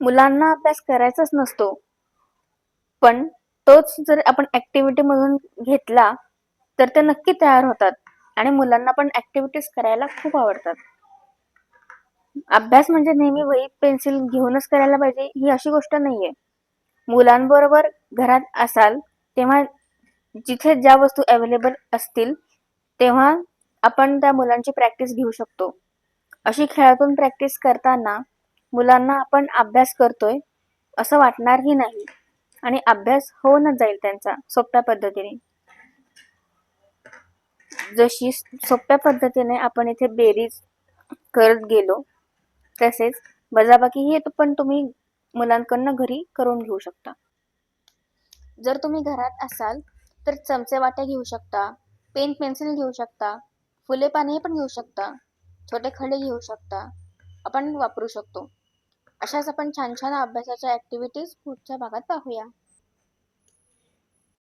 मुलांना अभ्यास करायचाच नसतो. पण तोच जर आपण ऍक्टिव्हिटी मधून घेतला तर ते नक्की तयार होतात. आणि मुलांना पण ऍक्टिव्हिटीज करायला खूप आवडतात. अभ्यास म्हणजे नेहमी वही पेन्सिल घेऊनच करायला पाहिजे ही अशी गोष्ट नाहीये. मुलांबरोबर घरात असाल तेव्हा जिथे ज्या वस्तू अवेलेबल असतील तेव्हा आपण त्या मुलांची प्रॅक्टिस घेऊ शकतो. अशी खेळातून प्रॅक्टिस करताना मुलांना आपण अभ्यास करतोय असं वाटणारही नाही. आणि अभ्यास होऊनच जाईल त्यांचा सोप्या पद्धतीने. जशी सोप्या पद्धतीने आपण इथे बेरीज करत गेलो तसेच वजाबाकी हे पण तुम्ही मुलांकडनं घरी करून घेऊ शकता. जर तुम्ही घरात असाल तर चमचे वाट्या घेऊ शकता पेन पेन्सिल घेऊ शकता फुले पाने पण घेऊ शकता छोटे खडे घेऊ शकता. आपण वापरू शकतो. अशाच आपण छान छान अभ्यासाच्या ॲक्टिव्हिटीज पुढच्या भागात पाहूया.